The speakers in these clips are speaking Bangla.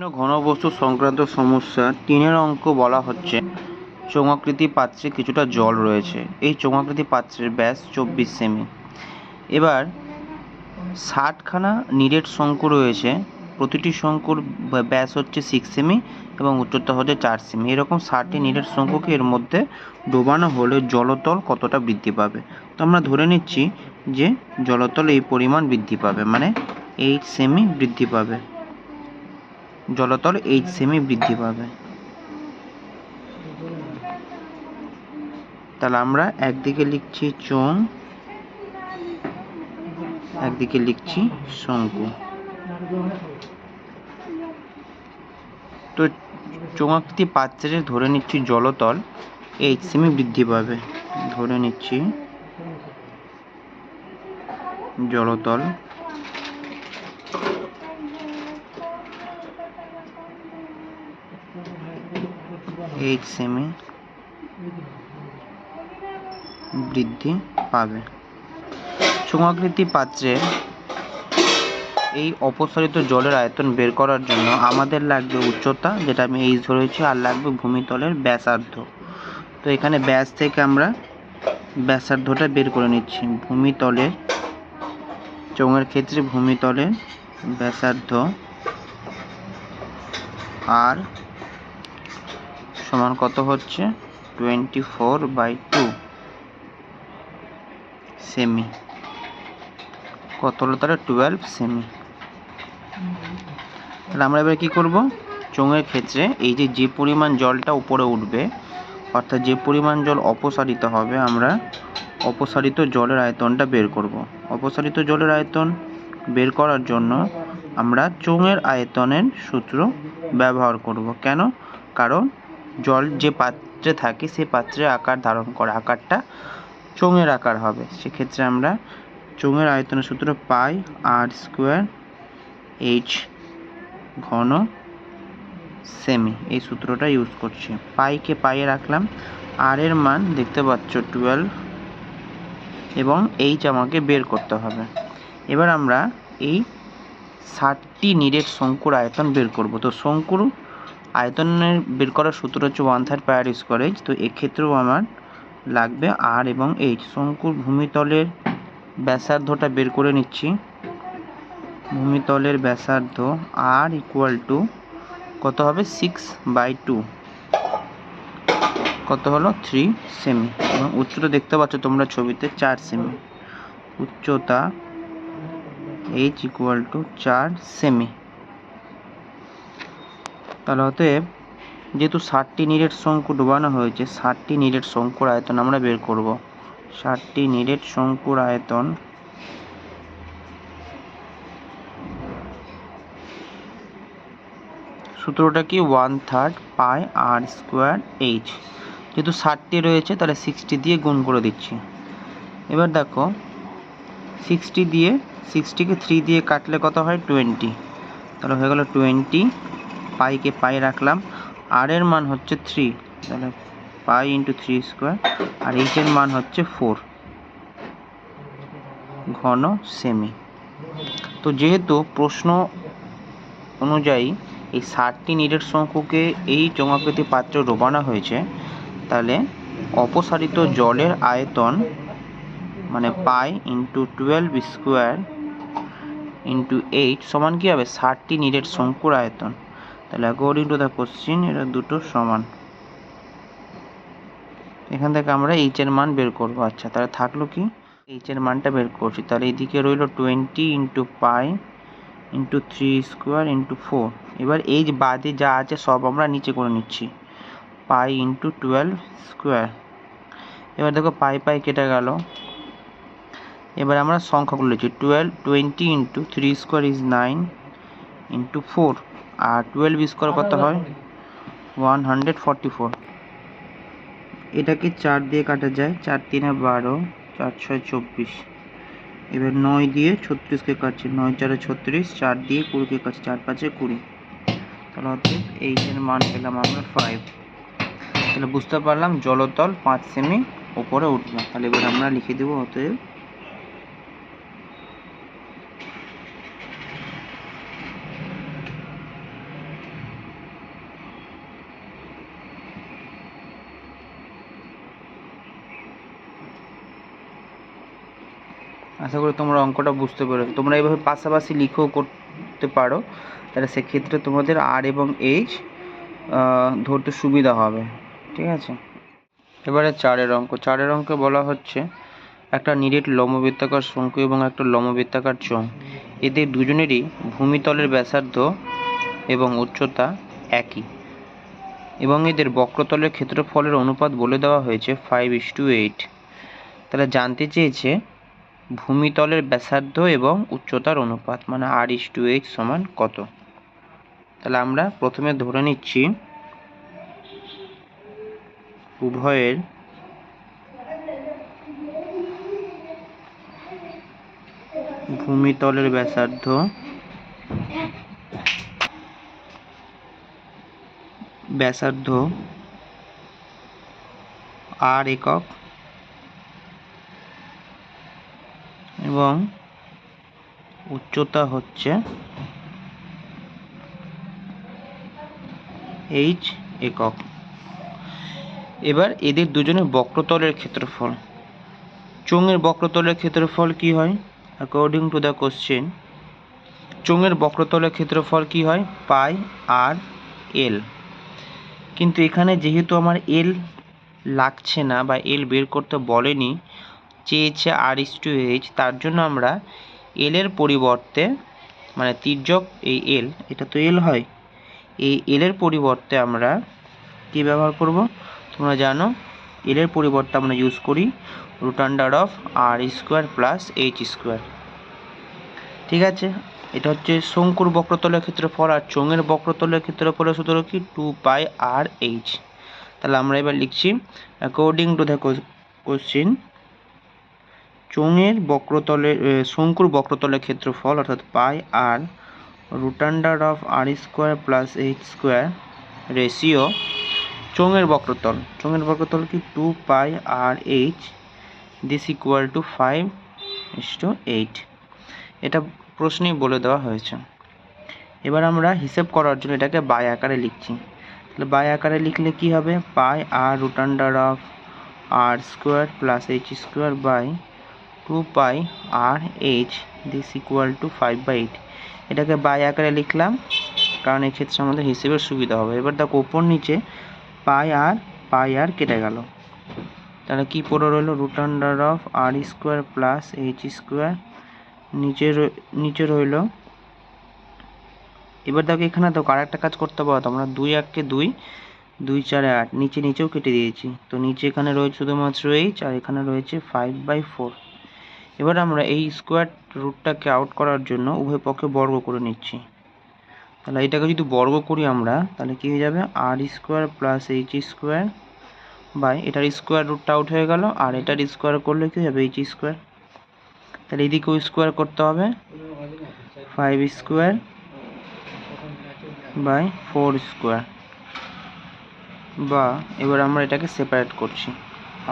বিভিন্ন ঘনবস্তু সংক্রান্ত সমস্যা তিনের অঙ্ক বলা হচ্ছে। চোঙাকৃতি পাত্রে কিছুটা জল রয়েছে। এই চোঙাকৃতি পাত্রের ব্যাস চব্বিশ সেমি। এবার ষাটখানা নিরেট শঙ্কু রয়েছে। প্রতিটি শঙ্কুর ব্যাস হচ্ছে সিক্স সেমি এবং উচ্চতা হচ্ছে চার সেমি। এরকম ষাটটি নিরেট শঙ্কুকে এর মধ্যে ডোবানো হলে জলতল কতটা বৃদ্ধি পাবে? তো আমরা ধরে নিচ্ছি যে জলতল এই পরিমাণ বৃদ্ধি পাবে মানে এইট সেমি বৃদ্ধি পাবে। জলতল এইট সেমি বৃদ্ধি পাবে। তাহলে আমরা একদিকে লিখছি চোঙ, একদিকে লিখছি শঙ্কু। তো চোঙাকৃতি পাত্রে ধরে নিচ্ছি জলতল এইট সেমি বৃদ্ধি পাবে। ধরে নিচ্ছি জলতল এইট সেমি বৃদ্ধি পাবে। চোঙাকৃতি পাত্রে এই অপসারিত জলের আয়তন বের করার জন্য আমাদের লাগবে উচ্চতা, যেটা আমি এইচ ধরেছি, আর লাগবে ভূমিতলের ব্যাসার্ধ। তো এখানে ব্যাস থেকে আমরা ব্যাসার্ধটা বের করে নিচ্ছি। ভূমিতলের, চোঙের ক্ষেত্রে ভূমিতলের ব্যাসার্ধ, আর সমান কত হচ্ছে? টোয়েন্টি ফোর বাই টু সেমি কত হলো তাহলে? টুয়েলভ সেমি তাহলে আমরা এবার কী করব? চোঙের ক্ষেত্রে এই যে যে পরিমাণ জলটা উপরে উঠবে, অর্থাৎ যে পরিমাণ জল অপসারিত হবে, আমরা অপসারিত জলের আয়তনটা বের করব। অপসারিত জলের আয়তন বের করার জন্য আমরা চোঙের আয়তনের সূত্র ব্যবহার করব। কেন? কারণ জল যে পাত্রে থাকে সেই পাত্রে আকার ধারণ করে। আকারটা চোঙের আকার হবে। সেক্ষেত্রে আমরা চোঙের আয়তনের সূত্র পাই আর স্কোয়ার এইচ ঘন সেমি এই সূত্রটা ইউজ করছি। পাইকে পাইয়ে রাখলাম? আর এর মান দেখতে পাচ্ছ টুয়েলভ এবং এইচ আমাকে বের করতে হবে। এবার আমরা এই ষাটটি নিরেট শঙ্কুর আয়তন বের করব। তো শঙ্কুর আয়তনের বের করার সূত্র হচ্ছে ওয়ান থার্ড পায়ার স্কোয়ারেজ তো এক্ষেত্রেও আমার লাগবে আর এবং এইচ শঙ্কুর ভূমিতলের ব্যাসার্ধটা বের করে নিচ্ছি। ভূমিতলের ব্যাসার্ধ আর ইকুয়াল টু কত হবে? সিক্স বাই টু কত হলো? থ্রি সেমি এবং উচ্চতা দেখতে পাচ্ছ তোমরা ছবিতে চার সেমি উচ্চতা এইচ ইকুয়াল টু চার সেমি তাহলে অতএব যেহেতু ষাটটি নিরেট শঙ্কু ডোবানো হয়েছে, ষাটটি নিরেট শঙ্কুর আয়তন আমরা বের করব। ষাটটি নিরেট শঙ্কুর আয়তন সূত্রটা কি? One third pi r square h. যেহেতু ষাটটি রয়েছে, তাহলে সিক্সটি দিয়ে গুণ করে দিচ্ছি। এবার দেখো, সিক্সটি দিয়ে, সিক্সটিকে থ্রি দিয়ে কাটলে কত হয়? টোয়েন্টি। তাহলে হয়ে গেল টোয়েন্টি পাইকে পাই রাখলাম। আর এর মান হচ্ছে থ্রি তাহলে pi into three square r h এর মান হচ্ছে ফোর ঘন সেমি তো যেহেতু প্রশ্ন অনুযায়ী এই ষাটটি নিরেট শঙ্কুকে এই চোঙাকৃতি পাত্রে ডোবানো হয়েছে, তাহলে অপসারিত জলের আয়তন মানে pi into twelve square into eight সমান কী হবে? ষাটটি নিরেট শঙ্কুর আয়তন। তাহলে অ্যাকর্ডিং টু দ্য কোশ্চিন এটা দুটো সমান। এখান থেকে আমরা এইচ এর মান বের করব। আচ্ছা তাহলে থাকল কি? এইচ এর মানটা বের করছি। তাহলে এইদিকে রইল twenty into pi into three square into four এবার এই যে বাদে যা আছে, সব আমরা নিচে করে নিচ্ছি। পাই ইন্টু টুয়েলভ স্কোয়ার এবার দেখো পাই পাই কেটে গেল। এবার আমরা সংখ্যাগুলো লিখছি twelve twenty into three square is nine into four R twelve square কত হয়? ওয়ান হান্ড্রেড ফর্টি ফোর এটাকে চার দিয়ে কাটা যায়? চার তিনে বারো, চার ছয় চব্বিশ। এবার নয় দিয়ে ছত্রিশকে কাটছে। নয় চারে ছত্রিশ, চার দিয়ে কুড়িকে কাটছে। চার পাঁচে কুড়ি। তাহলে হচ্ছে এইচের মান পেলাম আমরা ফাইভ তাহলে বুঝতে পারলাম জলতল পাঁচ সেমি ওপরে উঠল তাহলে এবার আমরা লিখে দেবো অতএব আশা করি তোমরা অঙ্কটা বুঝতে পেরেছ। তোমরা এইভাবে পাশাপাশি লিখেও করতে পারো। তাহলে সেক্ষেত্রে তোমাদের আর এবং এইচ ধরতে সুবিধা হবে। ঠিক আছে? এবারে চারের অঙ্ক। চারের অঙ্কে বলা হচ্ছে, একটা নিরেট লম্ববৃত্তাকার শঙ্কু এবং একটা লম্ববৃত্তাকার চোঙ। এদের দুজনেরই ভূমিতলের ব্যাসার্ধ এবং উচ্চতা একই। এবং এদের বক্রতলের ক্ষেত্রফলের অনুপাত বলে দেওয়া হয়েছে ফাইভ ইস টু এইট তাহলে জানতে চেয়েছে ভূমিতলের ব্যাসার্ধ এবং উচ্চতার অনুপাত মানে আর ইস টু এইট সমান কত? তাহলে আমরা প্রথমে ধরে নিচ্ছি উভয়ের ভূমিতলের ব্যাসার্ধ ব্যাসার্ধ আর একক এবং উচ্চতা হচ্ছে এইচ একক। এবার এদের দুজনের বক্রতলের ক্ষেত্রফল। চোঙের বক্রতলের ক্ষেত্রফল কি হয়? অ্যাকর্ডিং টু দ্য কোশ্চেন চোঙের বক্রতলের ক্ষেত্রফল কি হয়? পাই আর এল। কিন্তু এখানে যেহেতু আমার এল লাগছে না বা এল বের করতে বলেনি চেয়েছে আর ইস টু এইচ, তার জন্য আমরা এলের পরিবর্তে মানে তির্যক এই এল এটা তো এল হয়, এই এলের পরিবর্তে আমরা কি ব্যবহার করব? তোমরা জানো এলের পরিবর্তে আমরা ইউজ করি root under of r square plus h square ঠিক আছে? এটা হচ্ছে শঙ্কুর বক্রতলের ক্ষেত্রফল আর চোঙের বক্রতলের ক্ষেত্রফলের সূত্র কি? টু পাই আর এইচ তাহলে আমরা এবার লিখছি অ্যাকর্ডিং টু দ্য কোশ্চিন চোঙের বক্রতলের শঙ্কুর বক্রতলের ক্ষেত্রফল অর্থাৎ pi r root under of r square plus h square ratio চোঙের বক্রতল। চোঙের বক্রতল কি? Two pi r h this equal to five is to eight. এটা প্রশ্নেই বলে দেওয়া হয়েছে। এবার আমরা হিসেব করার জন্য এটাকে বাই আকারে লিখছি। তাহলে বাই আকারে লিখলে কি হবে? Pi r root under of r square plus h square by two pi r h this equal to five by eight এটাকে বাই আকারে লিখলাম, কারণ এক্ষেত্রে আমাদের হিসেবের সুবিধা হবে। এবার দেখো উপর নিচে পাই আর পাই আর কেটে গেল। তাহলে কি পড়ে রইল? Root under of r square plus h square নিচে নিচে রইল। এবার দেখো এখানে দেখো আরেকটা কাজ করতে পারো তোমরা দুই এককে দুই দুই চারে আট, নিচে, নিচেও কেটে দিয়েছি। তো নিচে এখানে রয়েছে শুধুমাত্র এইচ আর এখানে রয়েছে ফাইভ বাই ফোর এবার আমরা এই স্কোয়ার রুটটাকে আউট করার জন্য উভয় পক্ষে বর্গ করে নিচ্ছি। তাহলে এটাকে যদি বর্গ করি আমরা, তাহলে কি হয়ে যাবে? R square plus h square by এটার স্কোয়ার রুটটা আউট হয়ে গেল, আর এটার স্কোয়ার করলে কি হবে? এইচ স্কোয়ার তাহলে এদিকেও স্কোয়ার করতে হবে। Five square by four square বা এবার আমরা এটাকে সেপারেট করছি।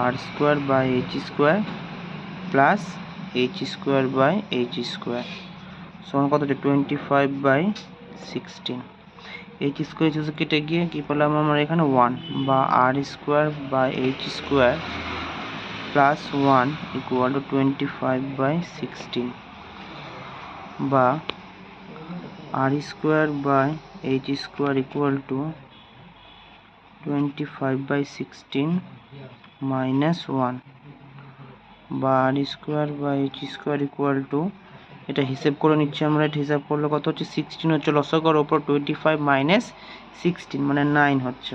R square by h square plus h square by h square সমান কত হচ্ছে? Twenty five by sixteen h square হিসেবে কেটে গিয়ে কী পেলাম আমরা এখানে ওয়ান বা r square by h square plus one equal to twenty five by sixteen বা r square by h square equal to twenty five by sixteen minus one বা r square by h square equal to. এটা হিসেব করে নিচ্ছি আমরা। এটা হিসাব করলে কত হচ্ছে? সিক্সটিন হচ্ছে। লসকর ওপর টোয়েন্টি ফাইভ মাইনাস সিক্সটিন মানে নাইন হচ্ছে।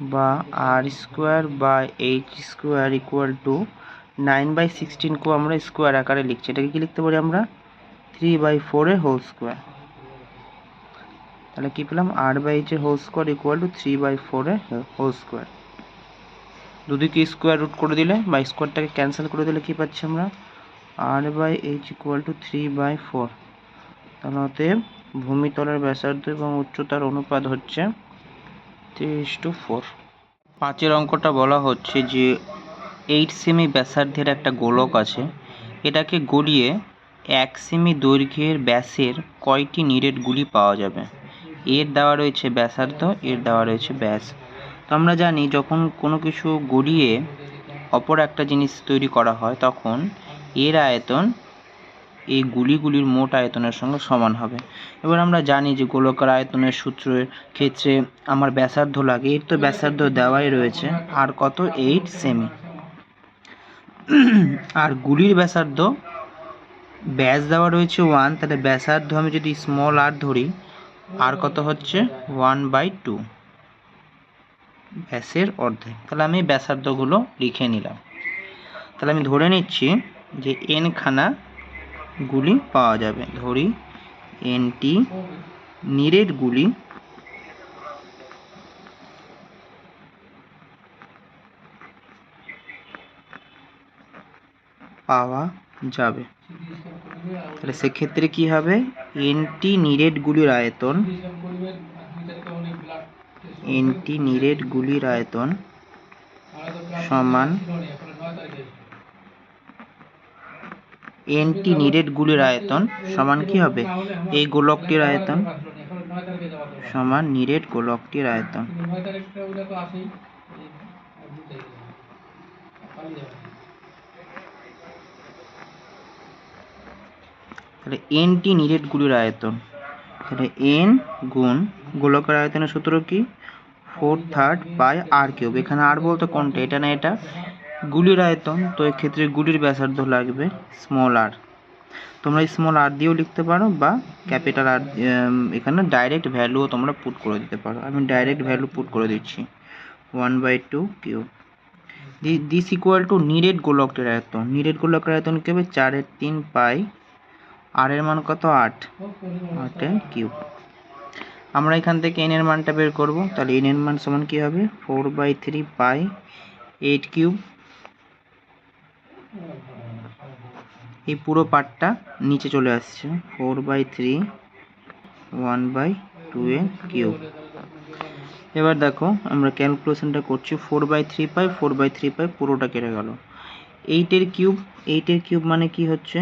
বা r square by h square equal to nine by সিক্সটিনকেও আমরা স্কোয়ার আকারে লিখছি। এটাকে কি লিখতে পারি আমরা? থ্রি বাই ফোরের হোল স্কোয়ার তাহলে কি পেলাম? R by এইচের whole square equal to three by ফোরের হোল স্কোয়ার দুদিকে স্কোয়ার রুট করে দিলে বা স্কোয়ারটাকে ক্যান্সেল করে দিলে কি পাচ্ছি আমরা? R by h equal to three by four তাহলে অতএব ভূমিতলের ব্যাসার্ধ এবং উচ্চতার অনুপাত হচ্ছে থ্রি ইস টু ফোর পাঁচের অঙ্কটা বলা হচ্ছে যে এইট সেমি ব্যাসার্ধের একটা গোলক আছে। এটাকে গড়িয়ে এক সেমি দৈর্ঘ্যের ব্যাসের কয়টি নিরেট গুলি পাওয়া যাবে? এর দেওয়া রয়েছে ব্যাসার্ধ, এর দেওয়া রয়েছে ব্যাস। তো আমরা জানি যখন কোনো কিছু গড়িয়ে অপর একটা জিনিস তৈরি করা হয়, তখন এর আয়তন এই গুলিগুলির মোট আয়তনের সঙ্গে সমান হবে। এবার আমরা জানি যে গোলকের আয়তনের সূত্রের ক্ষেত্রে আমার ব্যাসার্ধ লাগে, এর তো ব্যাসার্ধ দেওয়াই রয়েছে আর কত? এইট সেমি আর গুলির ব্যাসার্ধ ব্যাস দেওয়া রয়েছে ওয়ান তাহলে ব্যাসার্ধ আমি যদি স্মল আর ধরি আর কত হচ্ছে? ওয়ান বাই টু ব্যাসের অর্ধেক। তাহলে আমি ব্যাসার্ধগুলো লিখে নিলাম। তাহলে আমি ধরে নিচ্ছি যে এন খানা গুলি পাওয়া যাবে। ধরি এনটি নিরেট গুলি পাওয়া যাবে। তাহলে সেক্ষেত্রে কি হবে? এনটি নিরেট গুলির আয়তন এনটি নিরেট গুলির আয়তন সমান এনটি নিরেট গুলির আয়তন সমান কি হবে? এই গোলকটির আয়তন সমান নিরেট গোলকটির আয়তন। তাহলে এনটি নিরেট গুলির আয়তন। তাহলে এন গুণ গোলকের আয়তনের সূত্র কি? Four third by r cube এখানে আর বলতে কোনটা? এটা না এটা? গুলির আয়তন। তো এক্ষেত্রে গুলির ব্যাসার্ধ লাগবে স্মল আর তোমরা স্মল আর দিয়েও লিখতে পারো বা ক্যাপিটাল আর এখানে ডাইরেক্ট ভ্যালুও তোমরা পুট করে দিতে পারো। আমি ডাইরেক্ট ভ্যালু পুট করে দিচ্ছি। One by two cube this equal to নিরেট গোলকের আয়তন নিরেট গোলকের আয়তন কি হবে? চারের তিন পাই আর এর মান কত? আট। আটের কিউব আমরা এখান থেকে এন এর মানটা বের করব। তাহলে এন এর মান সমান কি হবে? Four by three pi eight cube এই পুরো পার্টটা নিচে চলে আসছে। Four by three one by two A cube এবার দেখো, আমরা ক্যালকুলেশনটা করছি। Four by three pi four by three pi পুরোটা কেটে গেল। এইটের কিউব এইটের কিউব মানে কি হচ্ছে?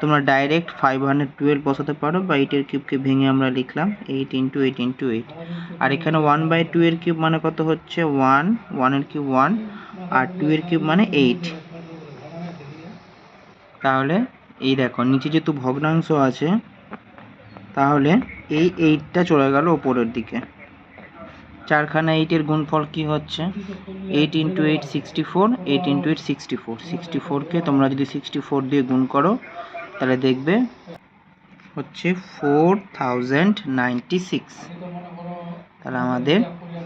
তোমরা ডাইরেক্ট ফাইভ হান্ড্রেড টুয়েলভ বসাতে পারো, বা এইটের কিউবকে ভেঙে আমরা লিখলাম eight into eight into eight আর এখানে ওয়ান বাই টু এর কিউব মানে কত হচ্ছে? ওয়ান ওয়ানের কিউব ওয়ান আর টু এর কিউব মানে এইট তাহলে এই দেখো, নিচে যেহেতু ভগ্নাংশ আছে, তাহলে এই এইটটা চলে গেল ওপরের দিকে। চারখানা এইটের গুণফল কি হচ্ছে? Eight into eight sixty four eight into eight sixty four sixty ফোরকে তোমরা যদি সিক্সটি ফোর দিয়ে গুণ করো তাহলে দেখবে হচ্ছে ফোর থাউজেন্ড নাইনটি সিক্স তাহলে আমাদের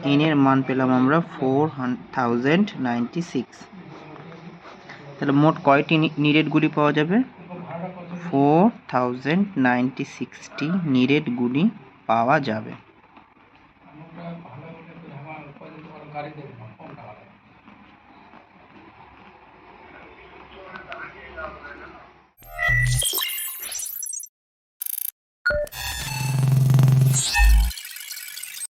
এনের মান পেলাম আমরা ফোর থাউজেন্ড নাইনটি সিক্স তাহলে মোট কয়টি নিরেটগুলি পাওয়া যাবে? ফোর থাউজেন্ড নাইনটি সিক্সটি নিরেটগুলি পাওয়া যাবে।